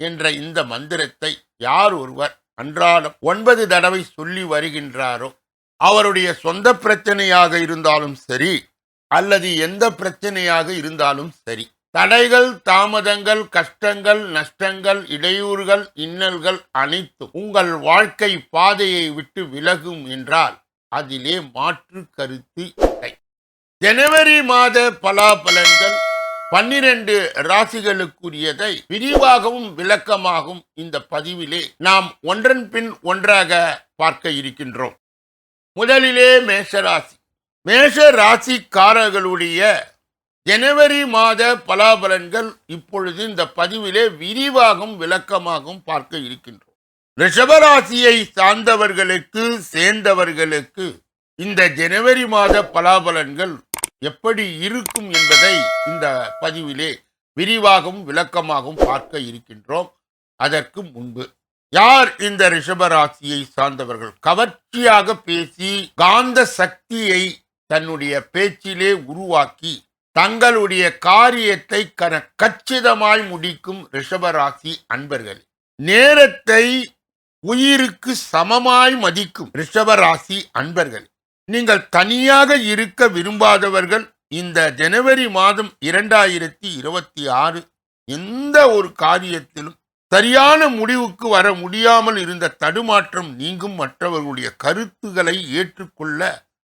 என்ற இந்த மந்திரத்தை யார் ஒருவர் அன்றாடம் ஒன்பது தடவை சொல்லி வருகின்றாரோ அவருடைய சொந்த பிரச்சனையாக இருந்தாலும் சரி அல்லது எந்த பிரச்சனையாக இருந்தாலும் சரி தடைகள் தாமதங்கள் கஷ்டங்கள் நஷ்டங்கள் இடையூறுகள் இன்னல்கள் அனைத்தும் உங்கள் வாழ்க்கை பாதையை விட்டு விலகும் என்றால் அதிலே மாற்று கருத்து இல்லை. ஜனவரி மாத பலாபலன்கள் பன்னிரண்டு ராசிகளுக்குரியதை விரிவாகவும் விளக்கமாகவும் இந்த பதிவிலே நாம் ஒன்றன் பின் ஒன்றாக பார்க்க இருக்கின்றோம். முதலிலே மேஷராசி. மேஷ ராசிக்காரர்களுடைய ஜனவரி மாத பலாபலன்கள் இப்பொழுது இந்த பதிவிலே விரிவாகவும் விளக்கமாகவும் பார்க்க இருக்கின்றோம். ரிஷபராசியை சார்ந்தவர்களுக்கு சேர்ந்தவர்களுக்கு இந்த ஜனவரி மாத பலாபலன்கள் எப்படி இருக்கும் என்பதை இந்த பதிவிலே விரிவாகவும் விளக்கமாகவும் பார்க்க இருக்கின்றோம். அதற்கு முன்பு யார் இந்த ரிஷபராசியை சார்ந்தவர்கள்? கவர்ச்சியாக பேசி காந்த சக்தியை தன்னுடைய பேச்சிலே உருவாக்கி தங்களுடைய காரியத்தை கன கச்சிதமாய் முடிக்கும் ரிஷபராசி அன்பர்கள் நேரத்தை உயிருக்கு சமமாய் மதிக்கும் ரிஷபராசி அன்பர்கள் நீங்கள் தனியாக இருக்க விரும்பாதவர்கள் இந்த ஜனவரி மாதம் இரண்டாயிரத்தி இருபத்தி ஆறு எந்த ஒரு காரியத்திலும் சரியான முடிவுக்கு வர முடியாமல் இருந்த தடுமாற்றம் நீங்கும் மற்றவர்களுடைய கருத்துக்களை ஏற்றுக்கொள்ள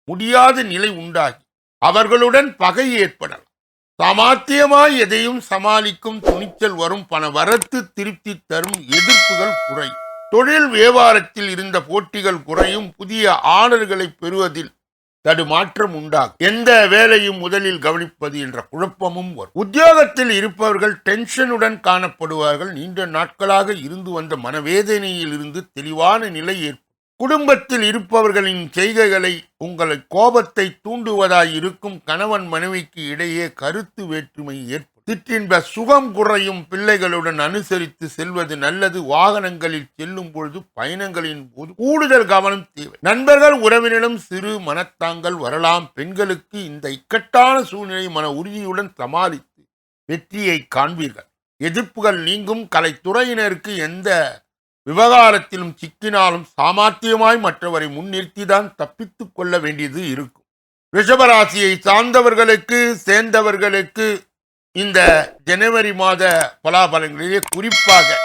முடியாத நிலை உண்டாகி அவர்களுடன் பகை ஏற்படலாம். சாமாத்தியமாய் எதையும் சமாளிக்கும் துணிச்சல் வரும் பண வரத்து திருப்தி தரும் எதிர்ப்புகள் குறையும். தொழில் வியாபாரத்தில் இருந்த போட்டிகள் குறையும் புதிய ஆர்டர்களை பெறுவதில் தடுமாற்றம் உண்டாகும். எந்த வேலையும் முதலில் கவனிப்பது என்ற குழப்பமும் வரும். உத்தியோகத்தில் இருப்பவர்கள் டென்ஷனுடன் காணப்படுவார்கள். நீண்ட நாட்களாக இருந்து வந்த மனவேதனையில் இருந்து தெளிவான நிலை ஏற்படும். குடும்பத்தில் இருப்பவர்களின் செய்கைகளை உங்களை கோபத்தை தூண்டுவதாய் இருக்கும் கணவன் மனைவிக்கு இடையே கருத்து வேற்றுமை ஏற்படும். சிற்றின்ப சுகம் குறையும் பிள்ளைகளுடன் அனுசரித்து செல்வது நல்லது. வாகனங்களில் செல்லும் பொழுது பயணங்களின் போது கூடுதல் கவனம் தேவை. நண்பர்கள் உறவினரும் சிறு மனத்தாங்கள் வரலாம். பெண்களுக்கு இந்த இக்கட்டான சூழ்நிலை மன உறுதியுடன் சமாளித்து வெற்றியை காண்பீர்கள். எதிர்ப்புகள் நீங்கும். கலைத்துறையினருக்கு எந்த விவகாரத்திலும் சிக்கினாலும் சாமர்த்தியமாய் மற்றவரை முன்னிறுத்திதான் தப்பித்துக் கொள்ள வேண்டியது இருக்கும். ரிஷபராசியை சார்ந்தவர்களுக்கு சேர்ந்தவர்களுக்கு இந்த ஜனவரி மாத பலாபலங்களிலே குறிப்பாக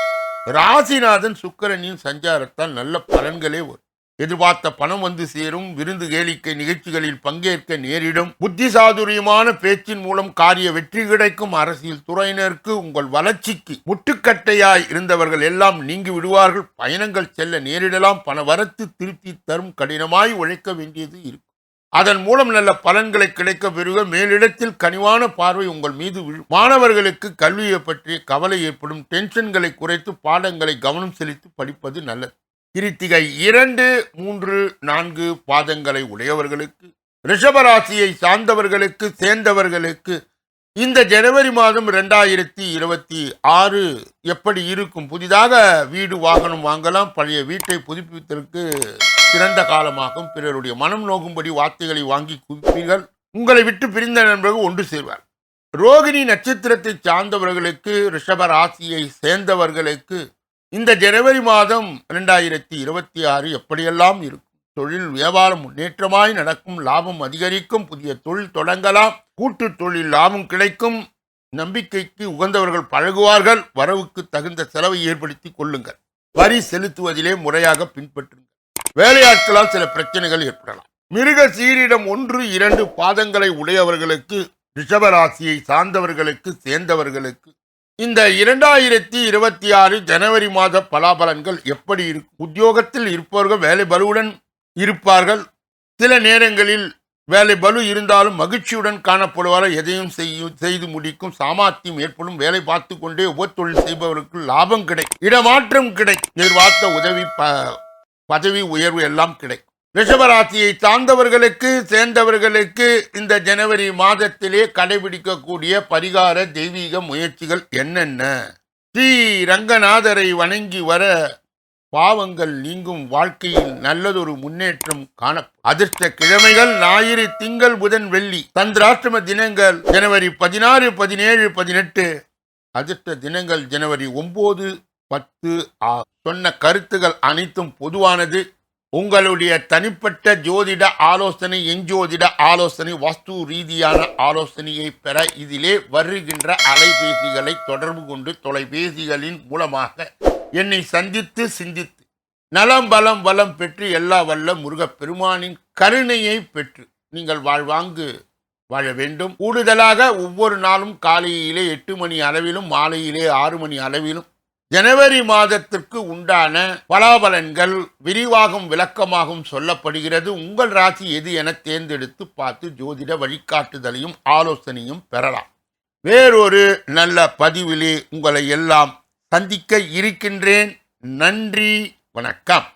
ராசிநாதன் சுக்கிரனின் சஞ்சாரத்தால் நல்ல பலன்களே வரும். எதிர்பார்த்த பணம் வந்து சேரும் விருந்து கேளிக்கை நிகழ்ச்சிகளில் பங்கேற்க நேரிடும். புத்தி சாதுரியமான பேச்சின் மூலம் காரிய வெற்றி கிடைக்கும். அரசியல் துறையினருக்கு உங்கள் வளர்ச்சிக்கு முட்டுக்கட்டையாய் இருந்தவர்கள் எல்லாம் நீங்கி விடுவார்கள். பயணங்கள் செல்ல நேரிடலாம். பண வரத்து திருப்தி தரும். கடினமாய் உழைக்க வேண்டியது இருக்கும். அதன் மூலம் நல்ல பலன்களை கிடைக்க பெறுக. மேலிடத்தில் கனிவான பார்வை உங்கள் மீது விழும். மாணவர்களுக்கு கல்வியை பற்றிய கவலை ஏற்படும். டென்ஷன்களை குறைத்து பாடங்களை கவனம் செலுத்தி படிப்பது நல்லது. கிருத்திகை இரண்டு மூன்று நான்கு பாதங்களை உடையவர்களுக்கு ரிஷபராசியை சார்ந்தவர்களுக்கு சேர்ந்தவர்களுக்கு இந்த ஜனவரி மாதம் ரெண்டாயிரத்தி இருபத்தி ஆறு எப்படி இருக்கும்? புதிதாக வீடு வாகனம் வாங்கலாம். பழைய வீட்டை புதுப்பிப்பதற்கு சிறந்த காலமாகும். பிறருடைய மனம் நோகும்படி வார்த்தைகளை வாங்கி குவிப்பீர்கள் உங்களை விட்டு பிரிந்த நண்பர்கள் ஒன்று சேர்வார். ரோகிணி நட்சத்திரத்தை சார்ந்தவர்களுக்கு ரிஷப ராசியை சேர்ந்தவர்களுக்கு இந்த ஜனவரி மாதம் இரண்டாயிரத்தி இருபத்தி ஆறு எப்படியெல்லாம் இருக்கும்? தொழில் வியாபாரம் முன்னேற்றமாய் நடக்கும் லாபம் அதிகரிக்கும் புதிய தொழில் தொடங்கலாம் கூட்டு தொழில் லாபம் கிடைக்கும். நம்பிக்கைக்கு உகந்தவர்கள் பழகுவார்கள். வரவுக்கு தகுந்த செலவை ஏற்படுத்தி கொள்ளுங்கள். வரி செலுத்துவதிலே முறையாக பின்பற்றுங்கள். வேலையாட்களால் சில பிரச்சனைகள் ஏற்படலாம். மிருக சீரிடம் ஒன்று இரண்டு பாதங்களை உடையவர்களுக்கு ரிஷபராசியை சார்ந்தவர்களுக்கு சேர்ந்தவர்களுக்கு. இந்த இரண்டாயிரத்தி இருபத்தி ஆறு ஜனவரி மாத பலாபலன்கள் எப்படி இருக்கும் உத்தியோகத்தில் இருப்பவர்கள் வேலை பலுவுடன் இருப்பார்கள். சில நேரங்களில் வேலை பலு இருந்தாலும் மகிழ்ச்சியுடன் காணப்படுவார் எதையும் செய்யும் செய்து முடிக்கும் சாமர்த்தியம் ஏற்படும். வேலை பார்த்து கொண்டே தொழில் செய்பவருக்கு லாபம் கிடைக்கும் இடமாற்றம் கிடைக்கும் எதிர்பார்த்த உதவி ப- பதவி உயர்வு எல்லாம் கிடைக்கும். ரிஷபராசியை சார்ந்தவர்களுக்கு சேர்ந்தவர்களுக்கு இந்த ஜனவரி மாதத்திலே கடைபிடிக்கக்கூடிய பரிகார தெய்வீக முயற்சிகள் என்னென்ன? ஸ்ரீ ரங்கநாதரை வணங்கி வர பாவங்கள் நீங்கும் வாழ்க்கையில் நல்லதொரு முன்னேற்றம் காணப்படும் அதிர்ஷ்ட கிழமைகள் ஞாயிறு திங்கள் புதன் வெள்ளி சந்திராஷ்டம தினங்கள் ஜனவரி பதினாறு பதினேழு பதினெட்டு அதிர்ஷ்ட தினங்கள் ஜனவரி ஒன்பது பத்து ஆ சொன்ன கருத்துகள் அனைத்தும் பொதுவானது. உங்களுடைய தனிப்பட்ட ஜோதிட ஆலோசனை எஞ்சோதிட ஆலோசனை வஸ்து ரீதியான ஆலோசனையை பெற இதிலே வருகின்ற அலைபேசிகளை தொடர்பு கொண்டு தொலைபேசிகளின் மூலமாக என்னை சந்தித்து சிந்தித்து நலம் பலம் வளம் பெற்று எல்லா வல்ல முருகப்பெருமானின் கருணையை பெற்று நீங்கள் வாழ்வாங்கு வாழ வேண்டும். கூடுதலாக ஒவ்வொரு நாளும் காலையிலே எட்டு மணி அளவிலும் மாலையிலே ஆறு மணி அளவிலும் ஜனவரி மாதத்திற்கு உண்டான பலாபலன்கள் விரிவாகும் விளக்கமாகவும் சொல்லப்படுகிறது. உங்கள் ராசி எது என தேர்ந்தெடுத்து பார்த்து ஜோதிட வழிகாட்டுதலையும் ஆலோசனையும் பெறலாம். வேறொரு நல்ல பதிவிலே உங்களை எல்லாம் சந்திக்க இருக்கின்றேன். நன்றி வணக்கம்.